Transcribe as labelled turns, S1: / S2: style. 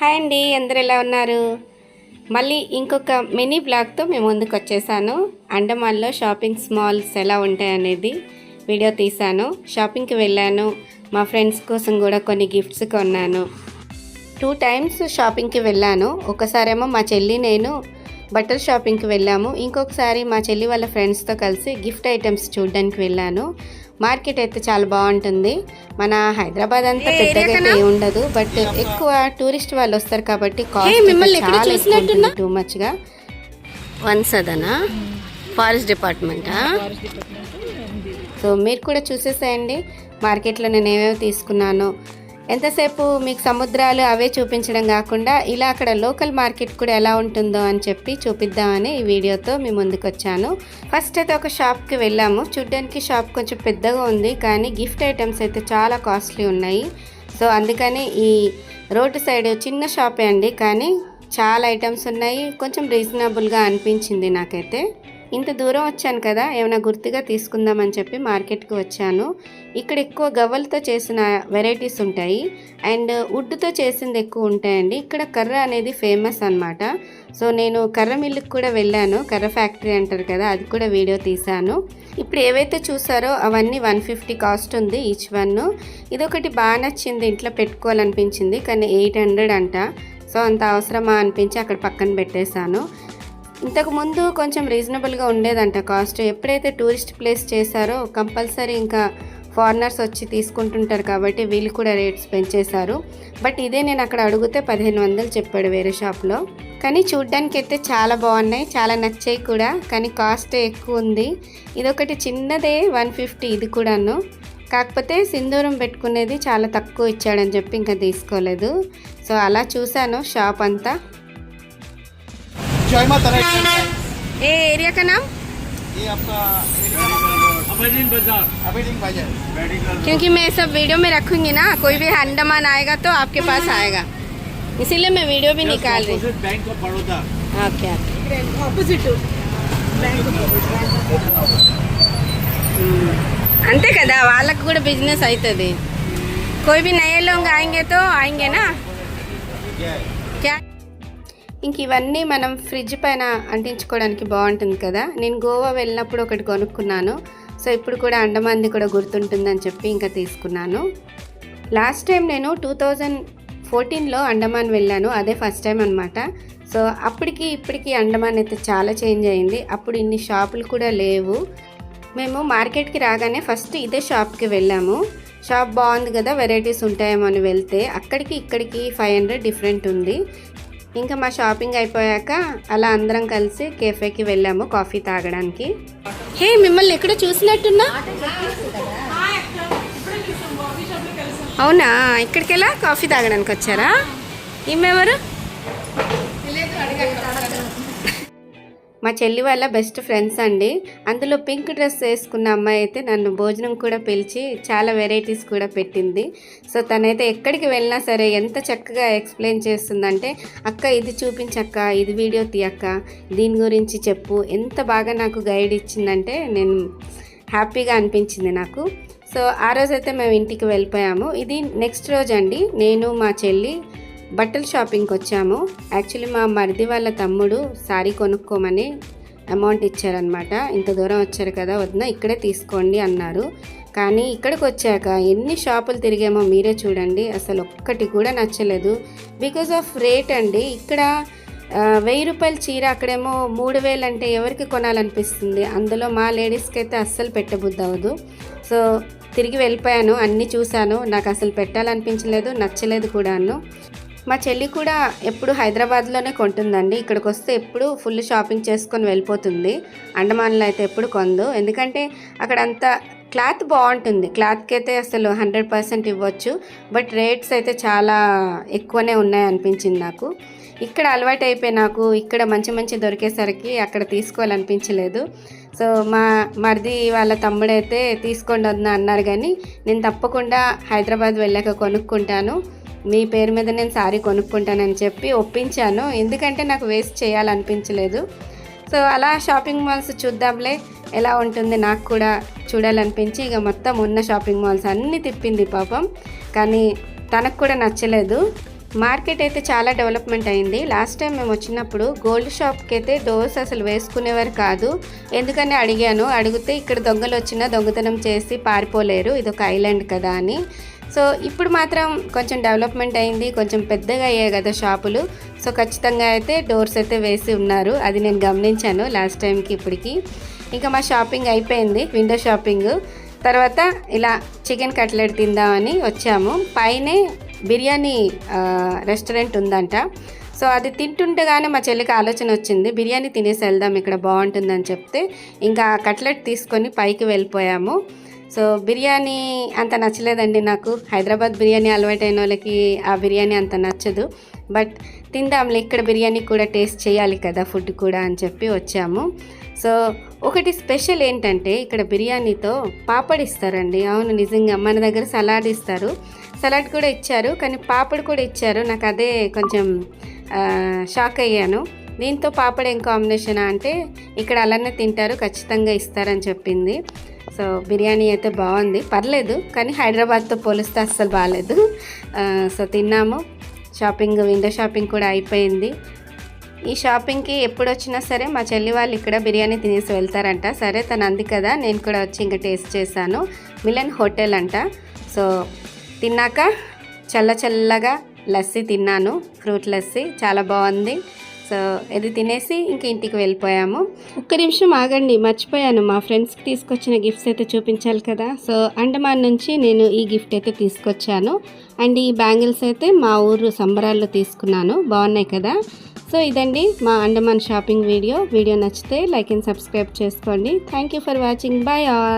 S1: Hi అండి అందరు ఎలా ఉన్నారు? మళ్ళీ ఇంకొక మినీ బ్లాగ్తో మేము ముందుకు వచ్చేసాను. అండమాన్లో షాపింగ్ మాల్స్ ఎలా ఉంటాయనేది వీడియో తీశాను. షాపింగ్కి వెళ్ళాను. మా ఫ్రెండ్స్ కోసం కూడా కొన్ని గిఫ్ట్స్ కొన్నాను. టూ టైమ్స్ షాపింగ్కి వెళ్ళాను. ఒకసారేమో మా చెల్లి నేను బట్టల షాపింగ్కి వెళ్ళాము. ఇంకొకసారి మా చెల్లి వాళ్ళ ఫ్రెండ్స్తో కలిసి గిఫ్ట్ ఐటమ్స్ చూడడానికి వెళ్ళాను. మార్కెట్ అయితే చాలా బాగుంటుంది. మన హైదరాబాద్ అంతా పెద్దగా అయితే ఏం ఉండదు. బట్ ఎక్కువ టూరిస్ట్ వాళ్ళు వస్తారు కాబట్టి కాస్ట్ టూ మచ్గా వన్స్ అదనా ఫారెస్ట్ డిపార్ట్మెంటా? సో మీరు కూడా చూసేసేయండి. మార్కెట్లో నేను ఏమేమి తీసుకున్నాను ఎంతసేపు మీకు సముద్రాలు అవే చూపించడం కాకుండా ఇలా అక్కడ లోకల్ మార్కెట్ కూడా ఎలా ఉంటుందో అని చెప్పి చూపిద్దామని ఈ వీడియోతో మీ ముందుకు వచ్చాను ఫస్ట్ అయితే ఒక షాప్కి వెళ్ళాము. చూడ్డానికి షాప్ కొంచెం పెద్దగా ఉంది కానీ గిఫ్ట్ ఐటమ్స్ అయితే చాలా కాస్ట్లీ ఉన్నాయి. సో అందుకని ఈ రోడ్డు సైడ్ చిన్న షాపే అండి కానీ చాలా ఐటమ్స్ ఉన్నాయి. కొంచెం రీజనబుల్గా అనిపించింది నాకైతే. ఇంత దూరం వచ్చాను కదా ఏమైనా గుర్తుగా తీసుకుందామని చెప్పి మార్కెట్కి వచ్చాను. ఇక్కడ ఎక్కువ గవ్వలతో చేసిన వెరైటీస్ ఉంటాయి. అండ్ వుడ్తో చేసింది ఎక్కువ ఉంటాయండి. ఇక్కడ కర్ర అనేది ఫేమస్ అన్నమాట. సో నేను కర్ర మిల్లుకి కూడా వెళ్ళాను. కర్ర ఫ్యాక్టరీ అంటారు కదా అది కూడా వీడియో తీశాను. ఇప్పుడు ఏవైతే చూసారో అవన్నీ వన్ ఫిఫ్టీ కాస్ట్ ఉంది ఈచ్ వన్. ఇదొకటి బాగా నచ్చింది ఇంట్లో పెట్టుకోవాలనిపించింది. కానీ ఎయిట్ హండ్రెడ్ అంట. సో అంత అవసరమా అనిపించి అక్కడ పక్కన పెట్టేశాను. ఇంతకు ముందు కొంచెం రీజనబుల్గా ఉండేదంట కాస్ట్. ఎప్పుడైతే టూరిస్ట్ ప్లేస్ చేశారో కంపల్సరీ ఇంకా ఫారినర్స్ వచ్చి తీసుకుంటుంటారు కాబట్టి వీళ్ళు కూడా రేట్స్ పెంచేశారు. బట్ ఇదే నేను అక్కడ అడిగితే పదిహేను వందలు చెప్పాడు వేరే షాప్లో. కానీ చూడ్డానికి అయితే చాలా బాగున్నాయి చాలా నచ్చాయి కూడా. కానీ కాస్ట్ ఎక్కువ ఉంది. ఇదొకటి చిన్నదే వన్ ఫిఫ్టీ ఇది కూడాను. కాకపోతే సింధూరం పెట్టుకునేది చాలా తక్కువ ఇచ్చాడని చెప్పి ఇంకా తీసుకోలేదు. సో అలా చూశాను షాప్ అంతా.
S2: जय माता दी
S1: ఏ ఏరియా का नाम
S2: ये आपका
S3: अबीदीन बाजार
S2: अबीदिंग बाजार
S3: मेडिकल
S1: क्योंकि मैं सब वीडियो में रखूंगी ना कोई भी अंडमान आएगा तो आपके पास आएगा इसीलिए मैं वीडियो भी निकाल रही
S3: bank of Baroda
S1: okay okay అంతే కదా వాళ్ళకు కూడా బిజినెస్ అవుతుంది कोई भी नए लोग आएंगे तो आएंगे ना క్యా ఇంక ఇవన్నీ మనం ఫ్రిడ్జ్ పైన అంటించుకోవడానికి బాగుంటుంది కదా. నేను గోవా వెళ్ళినప్పుడు ఒకటి కొనుక్కున్నాను. సో ఇప్పుడు కూడా అండమాన్ది కూడా గుర్తుంటుందని చెప్పి ఇంకా తీసుకున్నాను. లాస్ట్ టైం నేను టూ థౌజండ్ ఫోర్టీన్లో అండమాన్ వెళ్ళాను. అదే ఫస్ట్ టైం అనమాట సో అప్పటికి ఇప్పటికి అండమాన్ అయితే చాలా చేంజ్ అయింది. అప్పుడు ఇన్ని షాపులు కూడా లేవు. మేము మార్కెట్కి రాగానే ఫస్ట్ ఇదే షాప్కి వెళ్ళాము. షాప్ బాగుంది కదా వెరైటీస్ ఉంటాయేమో అని వెళ్తే అక్కడికి ఇక్కడికి ఫైవ్ హండ్రెడ్ డిఫరెంట్ ఉంది. ఇంకా మా షాపింగ్ అయిపోయాక అలా అందరం కలిసి కేఫేకి వెళ్ళాము కాఫీ తాగడానికి. హే మిమ్మల్ని ఎక్కడ చూసినట్టున్నా? అవునా? ఇక్కడికి వెళ్ళా కాఫీ తాగడానికి వచ్చారా ఈమెవరు? మా చెల్లి వాళ్ళ బెస్ట్ ఫ్రెండ్స్ అండి. అందులో పింక్ డ్రెస్ వేసుకున్న అమ్మాయి అయితే నన్ను భోజనం కూడా పిలిచి చాలా వెరైటీస్ కూడా పెట్టింది. సో తనైతే ఎక్కడికి వెళ్ళినా సరే ఎంత చక్కగా ఎక్స్ప్లెయిన్ చేస్తుందంటే అక్క ఇది చూపించక్క ఇది వీడియో తీయక్క దీని గురించి చెప్పు. ఎంత బాగా నాకు గైడ్ ఇచ్చిందంటే నేను హ్యాపీగా అనిపించింది నాకు. సో ఆ రోజైతే మేము ఇంటికి వెళ్ళిపోయాము. ఇది నెక్స్ట్ రోజు అండి నేను మా చెల్లి బట్టల షాపింగ్కి వచ్చాము. యాక్చువల్లీ మా మరిది వాళ్ళ తమ్ముడు శారీ కొనుక్కోమని అమౌంట్ ఇచ్చారనమాట ఇంత దూరం వచ్చారు కదా వద్ద ఇక్కడే తీసుకోండి అన్నారు. కానీ ఇక్కడికి వచ్చాక ఎన్ని షాపులు తిరిగామో మీరే చూడండి అసలు ఒక్కటి కూడా నచ్చలేదు. బికాజ్ ఆఫ్ రేట్ అండి ఇక్కడ వెయ్యి రూపాయల చీర అక్కడేమో మూడు వేలు అంటే ఎవరికి కొనాలనిపిస్తుంది? అందులో మా లేడీస్కి అయితే అస్సలు పెట్టబుద్ధి అవ్వదు. సో తిరిగి వెళ్ళిపోయాను అన్నీ చూశాను. నాకు అసలు పెట్టాలనిపించలేదు నచ్చలేదు కూడాను. మా చెల్లి కూడా ఎప్పుడు హైదరాబాద్లోనే కొంటుందండి. ఇక్కడికి వస్తే ఎప్పుడు ఫుల్ షాపింగ్ చేసుకొని వెళ్ళిపోతుంది. అండమాన్లో అయితే ఎప్పుడు కొందు. ఎందుకంటే అక్కడంతా క్లాత్ బాగుంటుంది. క్లాత్కి అయితే అసలు హండ్రెడ్ పర్సెంట్ ఇవ్వచ్చు. బట్ రేట్స్ అయితే చాలా ఎక్కువనే ఉన్నాయి అనిపించింది నాకు. ఇక్కడ అలవాటు అయిపోయి నాకు ఇక్కడ మంచి మంచి దొరికేసరికి అక్కడ తీసుకోవాలనిపించలేదు. సో మా మరిది వాళ్ళ తమ్ముడైతే తీసుకోండి వద్దా అన్నారు కానీ నేను తప్పకుండా హైదరాబాద్ వెళ్ళాక కొనుక్కుంటాను. మీ పేరు మీద నేను సారీ కొనుక్కుంటానని చెప్పి ఒప్పించాను. ఎందుకంటే నాకు వేస్ట్ చేయాలనిపించలేదు. సో అలా షాపింగ్ మాల్స్ చూద్దాంలే. ఎలా ఉంటుంది నాకు కూడా చూడాలనిపించి ఇక మొత్తం ఉన్న షాపింగ్ మాల్స్ అన్నీ తిప్పింది పాపం. కానీ తనకు కూడా నచ్చలేదు. మార్కెట్ అయితే చాలా డెవలప్మెంట్ అయింది. లాస్ట్ టైం మేము వచ్చినప్పుడు గోల్డ్ షాప్కి అయితే డోర్స్ అసలు వేసుకునేవారు కాదు. ఎందుకని అడిగాను. అడిగితే ఇక్కడ దొంగలు వచ్చినా దొంగతనం చేసి పారిపోలేరు. ఇది ఒక ఐలాండ్ కదా అని. సో ఇప్పుడు మాత్రం కొంచెం డెవలప్మెంట్ అయింది కొంచెం పెద్దగా అయ్యాయి కదా షాపులు. సో ఖచ్చితంగా అయితే డోర్స్ అయితే వేసి ఉన్నారు. అది నేను గమనించాను లాస్ట్ టైంకి ఇప్పటికి. ఇంకా మా షాపింగ్ అయిపోయింది విండో షాపింగ్. తర్వాత ఇలా చికెన్ కట్లెట్ తిందామని వచ్చాము. పైనే బిర్యానీ రెస్టారెంట్ ఉందంట. సో అది తింటుండగానే మా చెల్లికి ఆలోచన వచ్చింది బిర్యానీ తినేసి వెళ్దాం ఇక్కడ బాగుంటుందని చెప్తే. ఇంకా కట్లెట్ తీసుకొని పైకి వెళ్ళిపోయాము. సో బిర్యానీ అంత నచ్చలేదండి నాకు. హైదరాబాద్ బిర్యానీ అలవాటైన వాళ్ళకి ఆ బిర్యానీ అంత నచ్చదు. బట్ తిందాంలే ఇక్కడ బిర్యానీ కూడా టేస్ట్ చేయాలి కదా ఫుడ్ కూడా అని చెప్పి వచ్చాము. సో ఒకటి స్పెషల్ ఏంటంటే ఇక్కడ బిర్యానీతో పాపడ్ ఇస్తారండి. అవును నిజంగా మన దగ్గర సలాడ్ ఇస్తారు. సలాడ్ కూడా ఇచ్చారు కానీ పాపడ్ కూడా ఇచ్చారు. నాకు అదే కొంచెం షాక్ అయ్యాను. దీంతో పాపడ్ ఏం కాంబినేషన్ అంటే ఇక్కడ అలానే తింటారు ఖచ్చితంగా ఇస్తారని చెప్పింది. సో బిర్యానీ అయితే బాగుంది. పర్లేదు కానీ హైదరాబాద్తో పోలిస్తే అస్సలు బాగాలేదు సో తిన్నాము. షాపింగ్ విండో షాపింగ్ కూడా అయిపోయింది. ఈ షాపింగ్కి ఎప్పుడు వచ్చినా సరే మా చెల్లి వాళ్ళు ఇక్కడ బిర్యానీ తినేసి వెళ్తారంట. సరే తను అంది కదా నేను కూడా వచ్చి ఇంకా టేస్ట్ చేశాను. మిలన్ హోటల్ అంట. సో తిన్నాక చల్ల చల్లగా లస్సీ తిన్నాను. ఫ్రూట్ లస్సీ చాలా బాగుంది. సో ఇది తినేసి ఇంక ఇంటికి వెళ్ళిపోయాము. ఒక్క నిమిషం ఆగండి మర్చిపోయాను. మా ఫ్రెండ్స్కి తీసుకొచ్చిన గిఫ్ట్స్ అయితే చూపించాలి కదా. సో అండమాన్ నుంచి నేను ఈ గిఫ్ట్ అయితే తీసుకొచ్చాను. అండ్ ఈ బ్యాంగిల్స్ అయితే మా ఊరు సంబరాల్లో తీసుకున్నాను. బాగున్నాయి కదా. సో ఇదండి మా అండమాన్ షాపింగ్ వీడియో. వీడియో నచ్చితే లైక్ అండ్ సబ్స్క్రైబ్ చేసుకోండి. Thank you for watching. Bye all.